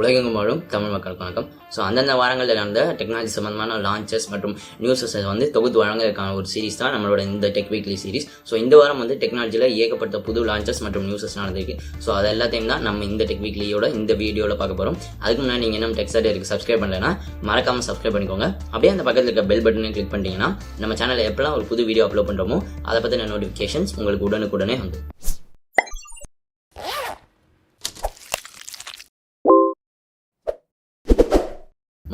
உலகெங்கும் வாழும் தமிழ் மக்களுக்கு வணக்கம். ஸோ அந்தந்த வாரங்களில் நடந்த டெக்னாலஜி சம்பந்தமான லான்ச்சஸ் மற்றும் நியூஸஸ் வந்து தொகுத்து வழங்குறதுக்கான ஒரு சீரிஸ் தான் நம்மளோட இந்த டெக் வீக்லி சீரிஸ் ஸோ இந்த வாரம் வந்து டெக்னாலஜியில் ஏகப்பட்ட புது லான்ச்சஸ் மற்றும் நியூஸஸ் நடந்திருக்கு. ஸோ அது எல்லாத்தையும் தான் நம்ம இந்த டெக் வீக்லியோட இந்த வீடியோவில் பார்க்க போகிறோம் அதுக்கு முன்னாடி நீங்கள் இன்னும் டெக்ஸ்ட் இருக்கு சப்ஸ்கிரைப் பண்ணலைன்னா மறக்காம சப்ஸ்கிரைப் பண்ணிக்கோங்க. அப்படியே அந்த பக்கத்தில் இருக்க பெல் பட்டனை கிளிக் பண்ணிட்டீங்கன்னா நம்ம சேனலில் எப்போலாம் ஒரு புது வீடியோ அப்லோட் பண்ணுறோமோ அதை பற்றின நோட்டிஃபிகேஷன்ஸ் உங்களுக்கு உடனுக்குடனே வந்து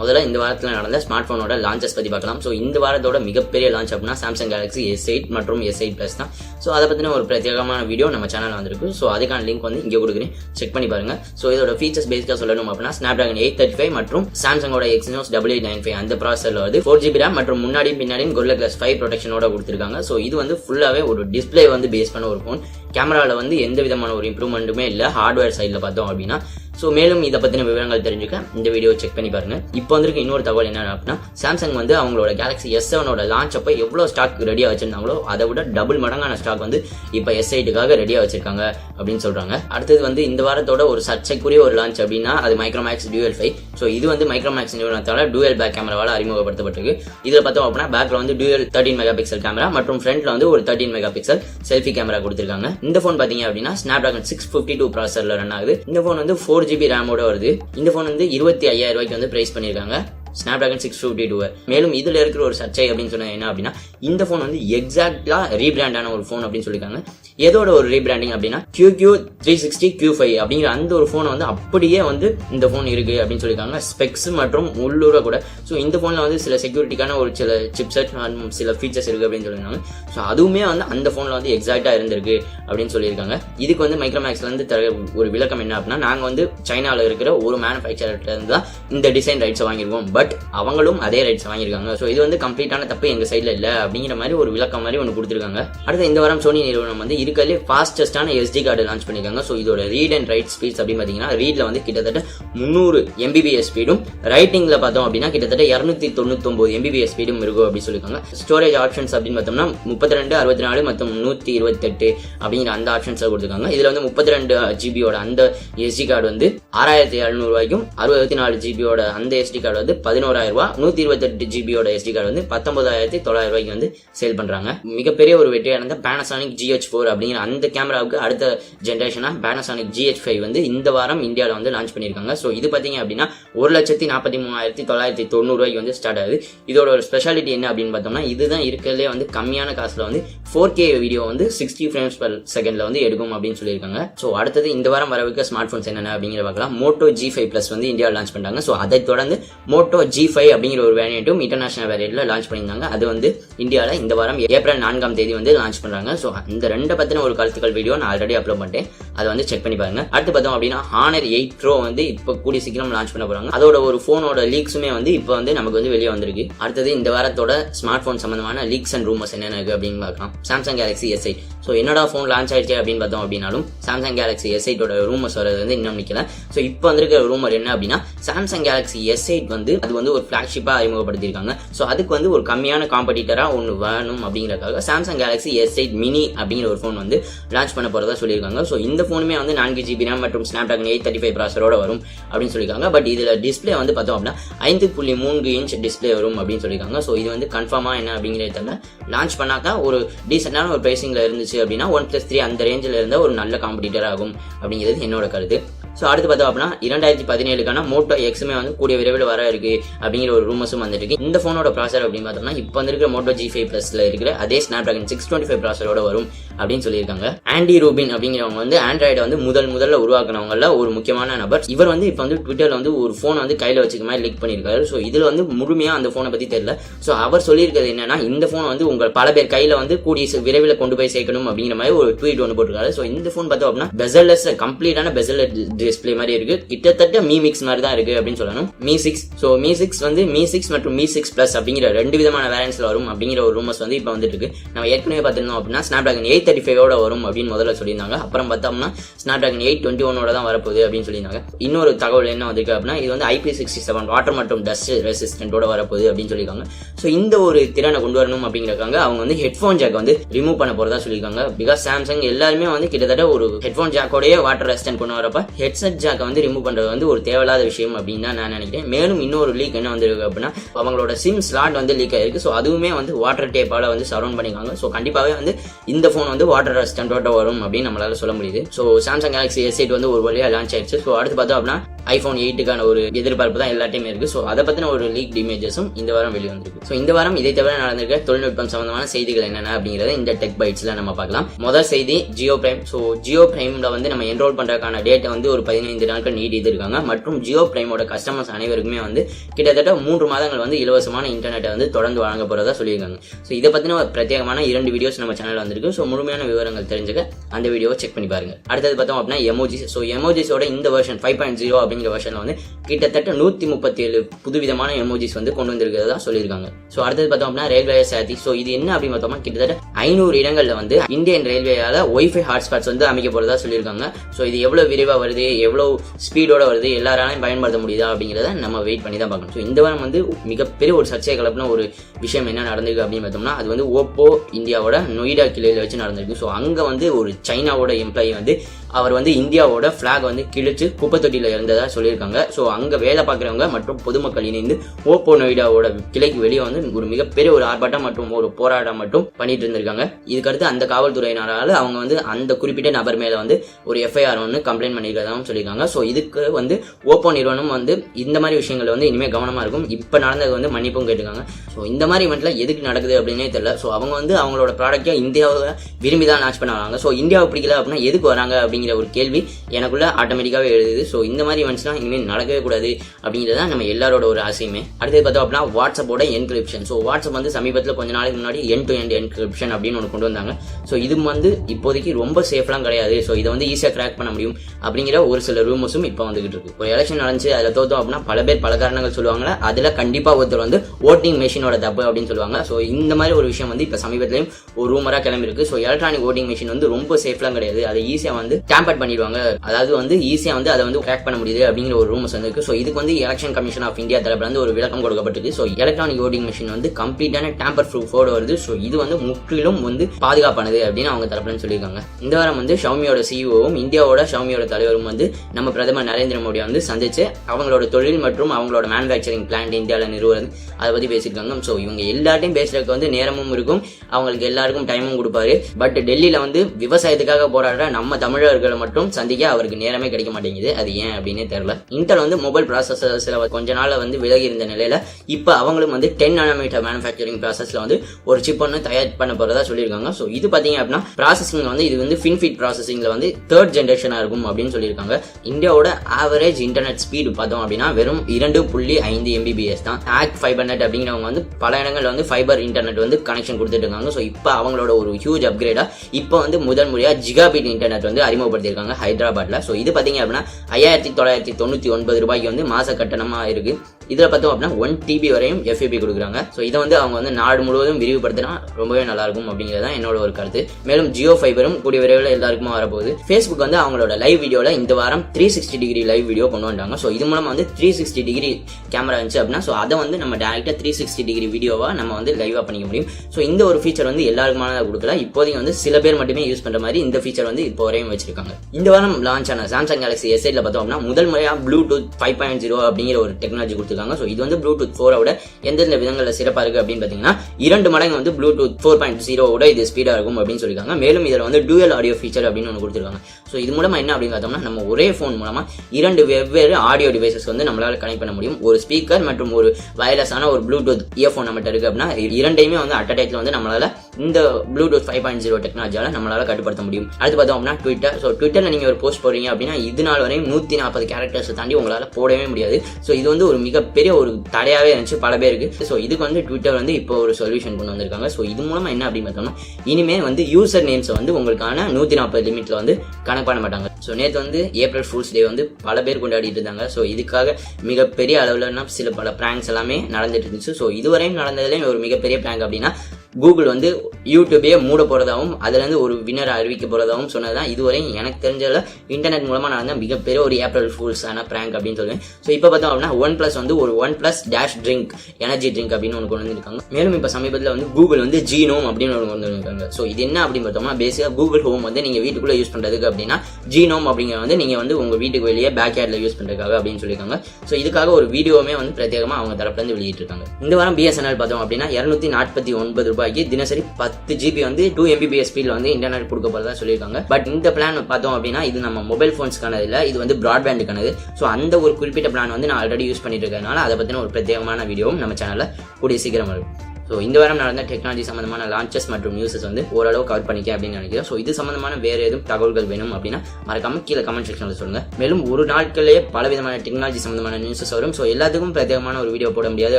முதல்ல இந்த வாரத்தில் நடந்த ஸ்மார்ட் ஃபோனோட லான்ச்சஸ் பற்றி பார்க்கலாம். ஸோ இந்த வாரத்தோட மிகப்பெரிய லான்ச் அப்படின்னா சாம்சங் கேலக்ஸி எஸ் எயிட் மற்றும் எஸ் எயிட் ப்ளஸ் தான். ஸோ அதை பற்றின ஒரு பிரத்யேகமான வீடியோ நம்ம சேனலில் வந்திருக்கு. ஸோ அதுக்கான லிங்க் வந்து இங்கே கொடுக்குறேன். செக் பண்ணி பாருங்க. ஸோ இதோட ஃபீச்சர்ஸ் பேசிக்காக சொல்லணும் அப்படின்னா Snapdragon eight thirty five மற்றும் சாம்சங்கோட Exynos double eight nine five அந்த ப்ராசஸில் வந்து ஃபோர் ஜிபி ரேம் மற்றும் முன்னாடி பின்னாடி கொல்ல கிளாஸ் ஃபைவ் ப்ரொடெக்ஷனோட கொடுத்துருக்காங்க. ஸோ இது வந்து ஃபுல்லாகவே ஒரு டிஸ்பிளே வந்து பேஸ் பண்ண ஒரு ஃபோன் கேமராவில் வந்து எந்த விதமான ஒரு இம்ப்ரூவ்மெண்ட்டுமே இல்லை. ஹார்ட்வேர் சைடில் பார்த்தோம் அப்படின்னா ஸோ மேலும் இதை பற்றின விவரங்கள் தெரிஞ்சுக்க இந்த வீடியோ செக் பண்ணி பாருங்க. இப்போ வந்திருக்க இன்னொரு தகவல் என்ன அப்படின்னா சாம்சங் வந்து அவங்களோட கேலக்ஸி எஸ் செவனோட லான்ச் அப்போ எவ்வளோ ஸ்டாக் ரெடியாக வச்சிருந்தாங்களோ அதை விட டபுள் மடங்கான ஸ்டாக் வந்து இப்போ எஸ் எயிட்டுக்காக ரெடியாக வச்சிருக்காங்க அப்படின்னு சொல்றாங்க. அடுத்தது வந்து இந்த வாரத்தோட ஒரு சர்ச்சைக்குரிய ஒரு லான்ச் அப்படின்னா அது மைக்ரோமேக்ஸ் டியூஎல் ஃபைவ் ஸோ இது வந்து மைக்ரோமேக்ஸ் நிறுவனத்தால் டூயல் பேக் கேமராவால் அறிமுகப்படுத்தப்பட்டிருக்கு. இதில் பார்த்தோம் அப்படின்னா பேக்கில் வந்து dual thirteen mega pixel camera மற்றும் ஃப்ரண்ட்ல வந்து ஒரு thirteen mega pixel selfie camera கொடுத்துருக்காங்க. இந்த ஃபோன் பார்த்தீங்க அப்படின்னா Snapdragon six fifty two ப்ராசரில் ரன் ஆகுது. இந்த ஃபோன் வந்து ஃபோர் ஜிபி ரேமோட வருது. இந்த ஃபோன் வந்து இருபத்தி ஐயாயிரம் ரூபாய்க்கு வந்து பிரைஸ் பண்ணியிருக்காங்க Snapdragon six fifty two மேலும் இதில் இருக்கிற ஒரு சர்ச்சை அப்படின்னு சொன்னால் என்ன அப்படின்னா இந்த ஃபோன் வந்து எக்ஸாக்டாக ரீபிராண்டான ஒரு ஃபோன் அப்படின்னு சொல்லியிருக்காங்க. எதோட ஒரு ரீபிராண்டிங் அப்படின்னா Q Q three sixty Q five அப்படிங்கிற அந்த ஒரு ஃபோனை வந்து அப்படியே வந்து இந்த ஃபோன் இருக்குது அப்படின்னு சொல்லியிருக்காங்க. ஸ்பெக்ஸ் மற்றும் உள்ளூராக கூட. ஸோ இந்த ஃபோனில் வந்து சில செக்யூரிட்டிக்கான ஒரு சில சிப்செட் சில ஃபீச்சர்ஸ் இருக்குது அப்படின்னு சொல்லியிருக்காங்க. ஸோ அதுவுமே வந்து அந்த ஃபோனில் வந்து எக்ஸாக்டாக இருந்திருக்கு அப்படின்னு சொல்லியிருக்காங்க. இதுக்கு வந்து மைக்ரோமேக்ஸ்லேருந்து தர ஒரு விளக்கம் என்ன அப்படின்னா நாங்கள் வந்து சைனாவில் இருக்கிற ஒரு மேனுஃபேக்சர்கிட்ட இருந்து தான் இந்த டிசைன் ரைட்ஸை வாங்கியிருக்கோம். பட் அவங்களும் அதே ரைட்ஸ் வாங்கியிருக்காங்க. ஸோ இது வந்து கம்ப்ளீட்டான தப்பு எங்க சைடில் இல்லை அப்படிங்கிற மாதிரி ஒரு விளக்கம் மாதிரி ஒன்று கொடுத்துருக்காங்க. அடுத்து இந்த வாரம் சோனி நிறுவனம் வந்து இருக்கிறதுலே ஃபாஸ்டஸ்டான எஸ்டி கார்டு லான்ச் பண்ணியிருக்காங்க. ஸோ இதோட ரீட் அண்ட் ரைட் ஸ்பீட்ஸ் அப்படின்னு பார்த்தீங்கன்னா ரீட்ல வந்து கிட்டத்தட்ட முந்நூறு எம்பிபிஎஸ் ஸ்பீடும் ரைட்டிங்ல பார்த்தோம் அப்படின்னா கிட்டத்தட்ட இரநூத்தி தொண்ணூத்தொம்பது எம்பிபிஎஸ் ஸ்பீடும் இருக்கும் அப்படின்னு சொல்லியிருக்காங்க. ஸ்டோரேஜ் ஆப்ஷன்ஸ் அப்படின்னு பார்த்தோம்னா முப்பத்தி ரெண்டு அறுபத்தி நாலு மற்றும் நூற்றி இருபத்தெட்டு அப்படிங்கிற அந்த ஆப்ஷன்ஸ் கொடுத்துருக்காங்க. இதுல வந்து முப்பத்தி ரெண்டு ஜிபியோட அந்த எஸ்டி கார்டு வந்து ஆறாயிரத்தி எழுநூறு ரூபாய்க்கும் அறுபத்தி நாலு ஜிபியோட அந்த எஸ்டி கார்டு வந்து பதினோராயிரம் ரூபாய் நூத்தி இருபத்தெட்டு ஜிபியோட எஸ்டி கார்டு வந்து பத்தொன்பதாயிரத்தி தொள்ளாயிரம் ரூபாய்க்கு வந்து சேல் பண்றாங்க. மிகப்பெரிய ஒரு வெற்றியாக இருந்த பேனசானிக் ஜிஹெச் ஃபோர் அப்படிங்கிற அந்த கேமராவுக்கு அடுத்த ஜென்ரேஷனா பேனசானிக் ஜிஹெச் ஃபைவ் வந்து இந்த வாரம் இந்தியாவில் வந்து லான்ச் பண்ணியிருக்காங்க. ஸோ இது பார்த்தீங்க அப்படின்னா ஒரு லட்சத்தி நாற்பத்தி மூணாயிரத்தி தொள்ளாயிரத்தி தொண்ணூறு ரூபாய்க்கு வந்து ஸ்டார்ட் ஆகுது. இதோட ஒரு ஸ்பெஷாலிட்டி என்ன அப்படின்னு பார்த்தோம்னா இதுதான் இருக்கிறதுலே வந்து கம்மியான காசுல வந்து ஃபோர் கே வீடியோ வந்து சிக்ஸ்டி ஃப்ரேம்ஸ் பர் செகண்ட்ல வந்து எடுக்கும் அப்படின்னு சொல்லியிருக்காங்க. ஸோ அடுத்தது இந்த வாரம் வரவிருக்க ஸ்மார்ட் ஃபோன்ஸ் என்னென்ன அப்படிங்கிற பார்க்கலாம். மோட்டோ ஜி ஃபைவ் ப்ளஸ் வந்து இந்தியாவில் லான்ச் பண்ணுறாங்க ஸோ அதை தொடர்ந்து மோட்டோ ஜி ஃபைவ் அப்படிங்கிற ஒரு வேரியண்ட்டும் இன்டர்நேஷனல் வேரியண்ட்ல லான்ச் பண்ணியிருந்தாங்க. அது வந்து இந்தியாவில் இந்த வாரம் ஏப்ரல் நான்காம் தேதி வந்து லான்ச் பண்றாங்க. ஸோ இந்த ரெண்டு பத்தின ஒரு கருத்துக்கள் வீடியோ நான் ஆல்ரெடி அப்லோட் பண்ணிட்டேன். அதை வந்து செக் பண்ணி பாருங்க. அடுத்து பார்த்தோம் அப்படின்னா ஹானர் எயிட் ப்ரோ வந்து இப்போ கூடிய சீக்கிரம் லான்ச் பண்ண போறாங்க. அதோட ஒரு ஃபோனோட லீக்ஸுமே வந்து இப்போ வந்து நமக்கு வந்து வெளியே வந்திருக்கு. அடுத்தது இந்த வாரத்தோட ஸ்மார்ட் ஃபோன் சம்பந்தமான லீக்ஸ் அண்ட் ரூமர்ஸ் என்னென்ன இருக்கு அப்படின்னு பார்க்கலாம். Samsung Galaxy S eight so என்னடா ஃபோன் லான்ச் ஆயிடுச்சு அப்படின்னு பார்த்தோம் அப்படின்னாலும் சாம்சங் கேலக்ஸி எஸ் எயிட்டோட ரூமர்ஸ் வரது வந்து இன்னும் நிற்கல ஸோ இப்போ வந்திருக்கிற ரூமர் என்ன அப்படின்னா சாம்சங் கேலக்ஸி எஸ் எயிட் வந்து அது வந்து ஒரு ஃபிளாக்ஷிப்பாக அறிமுகப்படுத்தியிருக்காங்க. ஸோ அதுக்கு வந்து ஒரு கம்மியான காம்படிட்டராக ஒன்று வேணும் அப்படிங்கிறதுக்காக Samsung Galaxy S eight mini அப்படிங்கிற ஒரு ஃபோன் வந்து லான்ச் பண்ண போகிறதா சொல்லியிருக்காங்க. ஸோ இந்த ஃபோனுமே வந்து நான்கு ஜிபி ரேம் மற்றும் Snapdragon eight thirty five ப்ராசரோட வரும் அப்படின்னு சொல்லியிருக்காங்க. பட் இதில் டிஸ்பிளே வந்து பார்த்தோம் அப்படின்னா ஐந்து புள்ளி மூன்று இன்ச் டிஸ்பிளே வரும் அப்படின்னு சொல்லியிருக்காங்க. ஸோ இது வந்து கன்ஃபார்மாக என்ன அப்படிங்கிறது தெரியல. லான்ச் பண்ணாக்கா ஒரு டீசெண்டான ஒரு ப்ரைஸிங்கில் இருந்துச்சு அப்படின்னா ஒன் ப்ளஸ் த்ரீ அந்த ரேஞ்சில் இருந்த ஒரு நல்ல காம்படிட்டர் ஆகும் அப்படிங்கிறது என்னோட கருத்து. ஸோ அடுத்து பார்த்தோம் அப்படின்னா இரண்டாயிரத்தி பதினேழுக்கான மோட்டோ எக்ஸுமே வந்து கூடிய விரைவில் வர இருக்கு அப்படிங்கிற ஒரு ரூமர்ஸும் வந்துருக்கு இந்த ஃபோனோட ப்ராசர் அப்படின்னு பார்த்தோம்னா இப்போ வந்துருக்கிற மோட்டோ ஜி ஃபைவ் ப்ளஸ்ல இருக்கிற அதே Snapdragon six twenty five ப்ராசரோட வரும் அப்படின்னு சொல்லியிருக்காங்க. ஆண்டி ரூபின் அப்படிங்கிறவங்க வந்து ஆண்ட்ராய்டை வந்து முதல் முதல்ல உருவாக்குனவங்கள ஒரு முக்கியமான நபர். இவர் வந்து இப்போ வந்து ட்விட்டர்ல வந்து ஒரு ஃபோனை வந்து கையில் வச்சுக்க மாதிரி லீக் பண்ணியிருக்காரு. ஸோ இதில் வந்து முழுமையாக அந்த ஃபோனை பற்றி தெரியல. ஸோ அவர் சொல்லியிருக்கிறது என்னன்னா இந்த ஃபோன் வந்து உங்கள் பல பேர் கையில் வந்து கூடிய விரைவில் கொண்டு போய் சேர்க்கணும் அப்படிங்கிற மாதிரி ஒரு ட்வீட் ஒன்று போட்டிருக்காரு. ஸோ இந்த ஃபோன் பார்த்தோம் அப்படின்னா பெசல்லஸ் கம்ப்ளீட்டான பெசல் டிஸ்பிளே மாதிரி இருக்கு. கிட்டத்தட்ட மீ மிக்ஸ் மாதிரி தான் இருக்கு அப்படின்னு சொல்லணும். Mi six so Mi six வந்து மீ சிக்ஸ் மற்றும் மீ சிக்ஸ் பிளஸ் அப்படிங்கிற ரெண்டு விதமான வேரன்ஸ்ல வரும் அப்படிங்கிற ஒரு ரூமர்ஸ் வந்து இப்போ வந்துட்டு இருக்கு. நம்ம ஏற்கனவே பார்த்திருந்தோம் அப்படின்னா ஸ்னாப் டிராகன் எயிட் தேர்ட்டி ஃபைவோட வரும் அப்படின்னு முதல்ல சொல்லியிருந்தாங்க. அப்புறம் பார்த்தோம்னா ஸ்னாப் டிராகன் எயிட் டுவெண்ட்டி ஒனோட தான் வரப்போகுது அப்படின்னு சொல்லியிருந்தாங்க. இன்னொரு தகவல் என்ன வந்திருக்கு அப்படின்னா இது வந்து ஐபி சிக்ஸ்டி செவன் வாட்டர் மற்றும் டஸ்ட் ரெசிஸ்டன்ட்டோட வரப்போகுது அப்படின்னு சொல்லியிருக்காங்க. ஸோ இந்த ஒரு திறனை கொண்டு வரணும் அப்படிங்கிறக்காங்க அவங்க வந்து ஹெட்ஃபோன் ஜாக் வந்து ரிமூவ் பண்ண போறதா சொல்லியிருக்காங்க. பிகாஸ் சாம்சங் எல்லாருமே வந்து கிட்டத்தட்ட ஒரு ஹெட்ஃபோன் ஜாக்கோடய வாட்டர் ரெசிஸ்டன்ட் கொண்டு வரப்ப ஹெட் ஹெட்செட் ஜாக்கை வந்து ரிமூவ் பண்ணுறது வந்து ஒரு தேவையில்லாத விஷயம் அப்படின்னு தான் நான் நினைக்கிறேன். மேலும் இன்னொரு லீக் என்ன வந்திருக்கு அப்படின்னா அவங்களோட சிம் ஸ்லாட் வந்து லீக் ஆயிருக்கு. ஸோ அதுவுமே வந்து வாட்டர் டேப்பால் வந்து சரௌண்ட் பண்ணிக்காங்க ஸோ கண்டிப்பாகவே வந்து இந்த ஃபோன் வந்து வாட்டர் ரெசிஸ்டன்ட்டோட வரும் அப்படின்னு நம்மளால சொல்ல முடியுது. So Samsung Galaxy S eight வந்து ஒரு வழியாக லான்ச் ஆயிடுச்சு. ஸோ அடுத்து பார்த்தோம் அப்படின்னா ஐஃபோன் எயிட்டுக்கான ஒரு எதிர்பார்ப்பு தான் எல்லாத்தையுமே இருக்கு. ஸோ அதை பற்றின ஒரு லீக் இமேஜஸும் இந்த வாரம் வெளிவந்திருக்கு. ஸோ இந்த வாரம் இதை தவிர நடந்திருக்க தொழில்நுட்பம் சம்பந்தமான செய்திகள் என்னென்ன அப்படிங்கிறத இந்த டெக் பைட்ஸ்ல நம்ம பார்க்கலாம். முதல் செய்தி ஜியோ பிரைம் ஸோ ஜியோ பிரைம்ல வந்து நம்ம என்ரோல் பண்றதுக்கான டேட்டை வந்து ஒரு பதினைந்து நாட்கள் நீட்டிட்டு இருக்காங்க. மற்றும் ஜியோ பிரைமோட கஸ்டமர்ஸ் அனைவருக்குமே வந்து கிட்டத்தட்ட மூன்று மாதங்கள் வந்து இலவசமான இன்டர்நெட்டை வந்து தொடர்ந்து வழங்க போறதா சொல்லியிருக்காங்க. ஸோ இதை பத்தின ஒரு பிரத்யேகமான இரண்டு வீடியோஸ் நம்ம சேனல் வந்திருக்கு. ஸோ முழுமையான விவரங்கள் தெரிஞ்சுக்க அந்த வீடியோவை செக் பண்ணி பாருங்க. அடுத்தது பார்த்தோம் அப்படின்னா எமோஜிஸ் ஸோ எமோஜிஸோட இந்த வெர்ஷன் ஃபைவ் பாயிண்ட் ஜீரோ அப்படிங்கிற வருஷனில் வந்து கிட்டத்தட்ட நூற்றி முப்பத்தி ஏழு புதுவிதமான எமோஜிஸ் வந்து கொண்டு வந்திருக்கிறதா சொல்லியிருக்காங்க. ஸோ அடுத்தது பார்த்தோம் அப்படின்னா ரயில்வே சாதி ஸோ இது என்ன அப்படின்னு பார்த்தோம்னா கிட்டத்தட்ட ஐநூறு இடங்களில் வந்து இந்தியன் ரயில்வேயால ஒய்ஃபை ஹாட்ஸ்பாட்ஸ் வந்து அமைக்க போகிறதா சொல்லியிருக்காங்க. ஸோ இது எவ்வளோ விரைவாக வருது எவ்வளோ ஸ்பீடோட வருது எல்லாராலையும் பயன்படுத்த முடியுதா அப்படிங்கிறத நம்ம வெயிட் பண்ணி தான் பார்க்கணும். ஸோ இந்த வாரம் வந்து மிகப்பெரிய ஒரு சர்ச்சை கலப்பின ஒரு விஷயம் என்ன நடந்திருக்கு அப்படின்னு பார்த்தோம்னா அது வந்து ஓப்போ இந்தியாவோட நொய்டா கிளையில் வச்சு நடந்திருக்கு. ஸோ அங்கே வந்து ஒரு சைனாவோட எம்ப்ளாயி வந்து அவர் வந்து இந்தியாவோட ஃபிளாக் வந்து கிழிச்சு குப்பை தொட்டியில் இருந்ததா சொல்லியிருக்காங்க. ஸோ அங்கே வேலை பார்க்குறவங்க மற்றும் பொதுமக்கள் இணைந்து ஓப்போ நொய்டாவோட கிளைக்கு வெளியே வந்து ஒரு மிகப்பெரிய ஒரு ஆர்ப்பாட்டம் மற்றும் ஒரு போராட்டம் மட்டும் பண்ணிட்டு இருந்திருக்காங்க. இதுக்கடுத்து அந்த காவல்துறையினரால் அவங்க வந்து அந்த குறிப்பிட்ட நபர் மேலே வந்து ஒரு எஃப்ஐஆர் ஒன்று கம்ப்ளைண்ட் பண்ணியிருக்கதாகவும் சொல்லியிருக்காங்க. ஸோ இதுக்கு வந்து ஓப்போ நிறுவனம் வந்து இந்த மாதிரி விஷயங்கள் வந்து இனிமேல் கவனமாக இருக்கும். இப்போ நடந்தது வந்து மன்னிப்பும் கேட்டிருக்காங்க. ஸோ இந்த மாதிரி இவெண்ட்ல எதுக்கு நடக்குது அப்படின்னே தெரியல. ஸோ அவங்க வந்து அவங்களோட ப்ராடக்ட்டை இந்தியாவை விரும்பி தான் லான்ச் பண்ண வராங்க ஸோ இந்தியாவை பிடிக்கல அப்படின்னா எதுக்கு வராங்க அப்படின்னு அப்படிங்கிற ஒரு கேள்வி எனக்குள்ள ஆட்டோமேட்டிக்காகவே எழுதுது. ஸோ இந்த மாதிரி இவெண்ட்ஸ்லாம் இனிமேல் நடக்கவே கூடாது அப்படிங்கிறது தான் நம்ம எல்லாரோட ஒரு ஆசையுமே. அடுத்தது பார்த்தோம் அப்படின்னா வாட்ஸ்அப்போட என்கிரிப்ஷன் ஸோ வாட்ஸ்அப் வந்து சமீபத்தில் கொஞ்ச நாளைக்கு முன்னாடி என் டு என் என்கிரிப்ஷன் அப்படின்னு ஒன்று கொண்டு வந்தாங்க. ஸோ இது வந்து இப்போதைக்கு ரொம்ப சேஃப்லாம் கிடையாது. ஸோ இதை வந்து ஈஸியாக கிராக் பண்ண முடியும் அப்படிங்கிற ஒரு சில ரூமர்ஸும் இப்போ வந்துகிட்டு இருக்கு. ஒரு எலெக்ஷன் நடந்துச்சு அதில் தோத்தோம் அப்படின்னா பல பேர் பல காரணங்கள் சொல்லுவாங்க அதில் கண்டிப்பாக ஒருத்தர் வந்து ஓட்டிங் மிஷினோட தப்பு அப்படின்னு சொல்லுவாங்க. ஸோ இந்த மாதிரி ஒரு விஷயம் வந்து இப்போ சமீபத்திலையும் ஒரு ரூமராக கிளம்பிருக்கு ஸோ எலக்ட்ரானிக் ஓட்டிங் மிஷின் வந்து ரொம்ப சேஃப்லாம் கிடையாது. அதை ஈஸியாக வந்து டேம்பர் பண்ணிடுவாங்க. அதாவது வந்து ஈஸியாக வந்து அதை வந்து கிராக் பண்ண முடியுது அப்படிங்கிற ஒரு ரூமர்ஸ் வந்துருக்கு ஸோ இதுக்கு வந்து எலெக்ஷன் கமிஷன் ஆஃப் இந்தியா தரப்புல வந்து ஒரு விளக்கம் கொடுக்கப்பட்டிருக்கு. ஸோ எலக்ட்ரானிக் ஓட்டிங் மிஷின் வந்து கம்ப்ளீட்டான டேம்பர் ப்ரூஃபோட வருது. ஸோ இது வந்து முற்றிலும் வந்து பாதுகாப்பானது அப்படின்னு அவங்க தரப்புலன்னு சொல்லியிருக்காங்க. இந்த வாரம் வந்து ஷவுமியோட சிஇஓவும் இந்தியாவோட ஷவுமியோட தலைவரும் வந்து நம்ம பிரதமர் நரேந்திர மோடியை வந்து சந்திச்சு அவங்களோட தொழில் மற்றும் அவங்களோட மேனுஃபேக்சரிங் பிளான்ட் இந்தியாவில் நிறுவனம் அதை பற்றி பேசியிருக்காங்க. ஸோ இவங்க எல்லார்ட்டையும் பேசுறதுக்கு வந்து நேரமும் இருக்கும். அவங்களுக்கு எல்லாருக்கும் டைமும் கொடுப்பாரு. பட் டெல்லியில் வந்து விவசாயத்துக்காக போராடுற நம்ம தமிழர் தமிழர்களை மட்டும் சந்திக்க அவருக்கு நேரமே கிடைக்க மாட்டேங்குது. அது ஏன் அப்படின்னே தெரியல. இன்டெல் வந்து மொபைல் ப்ராசஸர்ஸில் கொஞ்ச நாள் வந்து விலகி இருந்த நிலையில இப்போ அவங்களும் வந்து டென் நானோமீட்டர் மேனுஃபேக்சரிங் ப்ராசஸ்ல வந்து ஒரு சிப் ஒன்று தயார் பண்ண போறதா சொல்லியிருக்காங்க. ஸோ இது பார்த்தீங்க அப்படின்னா ப்ராசஸிங் வந்து இது வந்து ஃபின்ஃபிட் ப்ராசஸிங்ல வந்து தேர்ட் ஜென்ரேஷனாக இருக்கும் அப்படின்னு சொல்லியிருக்காங்க. இந்தியாவோட ஆவரேஜ் இன்டர்நெட் ஸ்பீடு பார்த்தோம் அப்படின்னா வெறும் இரண்டு புள்ளி ஐந்து எம்பிபிஎஸ் தான். ஆக் ஃபைபர் நெட் அப்படிங்கிறவங்க வந்து பல இடங்களில் வந்து ஃபைபர் இன்டர்நெட் வந்து கனெக்ஷன் கொடுத்துட்டு இருக்காங்க. ஸோ இப்போ அவங்களோட ஒரு ஹியூஜ் அப்கிரேடாக இப்போ வந்து முதல் முறையாக ஜிகாபிட் இன்டர்நெட் வந்து அறிமுகப்படுத்தியிருக்காங்க ஹைதராபாத்தில் ஸோ இது பார்த்தீங்க அப்படின்னா ஐயாயிரத்தி தொள்ளாயிரத்தி தொண்ணூற்றி ஒன்பது ரூபாய்க்கு வந்து மாத கட்டணமாக இருக்குது இதில் பார்த்தோம் அப்படின்னா ஒன் டிபி வரையும் எஃப்இபி கொடுக்குறாங்க. ஸோ இதை வந்து அவங்க வந்து நாடு முழுவதும் விரிவுபடுத்தினா ரொம்பவே நல்லாயிருக்கும் அப்படிங்கிறது தான் என்னோட ஒரு கருத்து. மேலும் ஜியோ ஃபைபரும் கூடிய விரைவில் எல்லாருக்குமே வரப்போகுது. ஃபேஸ்புக் வந்து அவங்களோட லைவ் வீடியோவில் இந்த வாரம் three sixty degree live video கொண்டு வந்தாங்க. ஸோ இது மூலமாக வந்து த்ரீ சிக்ஸ்டி டிகிரி கேமரா இருந்துச்சு அப்படின்னா ஸோ அதை வந்து நம்ம டேரெக்டாக த்ரீ சிக்ஸ்டி டிகிரி வீடியோவாக நம்ம வந்து லைவாக பண்ணிக்க முடியும். ஸோ இந்த ஒரு ஃபீச்சர் வந்து எல்லாருக்குமான கொடுக்கல. இப்போதைக்கு வந்து சில பேர் மட்டுமே யூஸ் பண்ணுற மாதிரி இந்த ஃபீச்சர் வந்து இப்போ வரையும் வச்சிருக்காங்க. இந்த வாரம் லான்ச் ஆன சாம்சங் கேலக்ஸி எஸ் பார்த்தோம் அப்படின்னா முதல் முறையாக ப்ளூடூத் ஃபைவ் பாயிண்ட் ஜீரோ அப்படிங்கிற ஒரு டெக்னாலஜி கொடுத்துருக்காங்க. ஸோ இது வந்து ப்ளூடூத் ஃபோரோட எந்தெந்த விதங்களில் சிறப்பாக இருக்கு அப்படின்னு பார்த்தீங்கன்னா இரண்டு மடங்கு வந்து ப்ளூடூத் ஃபோர் பாயிண்ட் ஜீரோவோட இது ஸ்பீடாக இருக்கும் அப்படின்னு சொல்லியிருக்காங்க. மேலும் இதில் வந்து டூயல் ஆடியோ ஃபீச்சர் அப்படின்னு ஒன்று கொடுத்துருக்காங்க. ஸோ இது மூலமாக என்ன அப்படின்னு பார்த்தோம்னா நம்ம ஒரே ஃபோன் மூலமாக இரண்டு வெவ்வேறு ஆடியோ டிவைசஸ் வந்து நம்மளால் கனெக்ட் பண்ண முடியும். ஒரு ஸ்பீக்கர் மற்றும் ஒரு வயர்லெஸ்ஸான ஒரு ப்ளூடூத் இயர்ஃபோன் நம்மகிட்ட இருக்குது அப்படின்னா இரண்டையுமே வந்து அட் டைத்தில் வந்து நம்மளால் இந்த ப்ளூடூத் ஃபைவ் பாயிண்ட் ஜீரோ டெக்னாலஜியால் நம்மளால கட்டுப்படுத்த முடியும். அடுத்து பார்த்தோம் அப்படின்னா ட்விட்டர் ஸோ ட்விட்டரில் நீங்கள் ஒரு போஸ்ட் போடுறீங்க அப்படின்னா இது நாள் வரையும் நூற்றி நாற்பது கேரக்டர்ஸ் தாண்டி உங்களால் போடவே முடியாது. ஸோ இது வந்து ஒரு மிக பெரிய ஒரு தடையாகவே இருந்துச்சு பல பேருக்கு. ஸோ இதுக்கு வந்து ட்விட்டர் வந்து இப்போ ஒரு சொல்யூஷன் கொண்டு வந்திருக்காங்க. ஸோ இது மூலமாக என்ன அப்படின்னு பார்த்தோம்னா இனிமே வந்து யூசர் நேம்ஸை வந்து உங்களுக்கான நூற்றி நாற்பது லிமிட்ல வந்து கணக்கு பண்ண மாட்டாங்க. ஸோ நேற்று வந்து ஏப்ரல் ஃபுல்ஸ் டே வந்து பல பேர் கொண்டாடிட்டு இருந்தாங்க. ஸோ இதுக்காக மிகப்பெரிய அளவில்னா சில பல பிராங்க்ஸ் எல்லாமே நடந்துட்டு இருந்துச்சு. ஸோ இதுவரையும் நடந்ததுலேயும் ஒரு மிகப்பெரிய பிராங்க் அப்படின்னா கூகுள் வந்து யூடியூபே மூட போகிறதாகவும் அதுலேருந்து ஒரு வின்னர் அறிவிக்க சொன்னது தான் இதுவரை எனக்கு தெரிஞ்சதில் இன்டர்நெட் மூலமா நடந்த மிகப்பெரிய ஒரு ஏப்ரல் ஃபூல்ஸான ஆன பிராங்க் அப்படின்னு சொல்லுவேன். ஸோ இப்போ பார்த்தோம் அப்படின்னா ஒன் ப்ளஸ் வந்து ஒரு one plus dash drink energy drink அப்படின்னு ஒன்று கொண்டு வந்திருக்காங்க. மேலும் இப்போ சமீபத்தில் வந்து கூகுள் வந்து ஜீனோம் அப்படின்னு ஒன்று கொண்டு வந்திருக்காங்க. ஸோ இது என்ன அப்படின்னு பார்த்தோம்னா பேசிக்காக கூகுள் ஹோம் வந்து நீங்கள் வீட்டுக்குள்ளே யூஸ் பண்ணுறதுக்கு அப்படின்னா ஜீனோம் அப்படிங்கிற வந்து நீங்கள் வந்து உங்கள் வீட்டுக்கு வெளியே பேக் யார்டில் யூஸ் பண்ணுறதுக்காக அப்படின்னு சொல்லியிருக்காங்க. ஸோ இதுக்காக ஒரு வீடியோவுமே வந்து பிரத்யேகமாக அவங்க தரப்புலேருந்து வெளியிட்டிருக்காங்க. இந்த வாரம் பிஎஸ்என்எல் பார்த்தோம் அப்படின்னா இரநூத்தி நாற்பத்தி ஒன்பது ரூபாய்க்கு தினசரி பத்து ஜிபி வந்து டூ எம்பிபிஎஸ் ஸ்பீட்ல வந்து இன்டர்நெட் கொடுக்க போறதா சொல்லியிருக்காங்க. பட் இந்த பிளான் பார்த்தோம் அப்படின்னா இது நம்ம மொபைல் ஃபோன்ஸ்க்கானது இல்லை இது வந்து ப்ராட்பேண்டுக்கானது ஸோ அந்த ஒரு குறிப்பிட்ட பிளான் வந்து நான் ஆல்ரெடி யூஸ் பண்ணிட்டு இருக்கறனால அதை பற்றின ஒரு பிரத்யேகமான வீடியோவும் நம்ம சேனலில் கூடிய சீக்கிரம் வரும். ஸோ இந்த வாரம் நடந்த டெக்னாலஜி சம்மந்தமான லான்ச்சஸ் மற்றும் நியூஸஸ் வந்து ஓரளவு கவர் பண்ணிக்க அப்படின்னு நினைக்கிறேன். ஸோ இது சம்மந்தமான வேறு எதுவும் தகவல்கள் வேணும் அப்படின்னா மறக்காம கீழே கமெண்ட் செக்ஷனில் சொல்லுங்கள் மேலும் ஒரு நாட்களிலேயே பல விதமான டெக்னாலஜி சம்மந்தமான நியூஸஸ் வரும். ஸோ எல்லாத்துக்கும் பிரத்யேகமான ஒரு வீடியோ போட முடியாது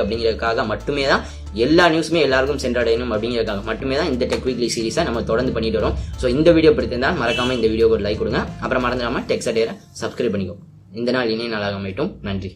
அப்படிங்கிறதுக்காக மட்டுமே தான் எல்லா நியூஸுமே எல்லாருக்கும் சென்றடையணும் அப்படிங்கிறதுக்காக மட்டுமே தான் இந்த டெக் வீக்லி சீரிஸை நம்ம தொடர்ந்து பண்ணிட்டு வரோம். ஸோ இந்த வீடியோ பிடித்திருந்தால் மறக்காம இந்த வீடியோக்கு ஒரு லைக் கொடுங்க. அப்புறம் மறந்துடாமல் டெக்ஸ் அடையரை சப்ஸ்கிரைப் பண்ணிக்கோ. இந்த நாள் இனிய நாளாக அமைட்டும் நன்றி.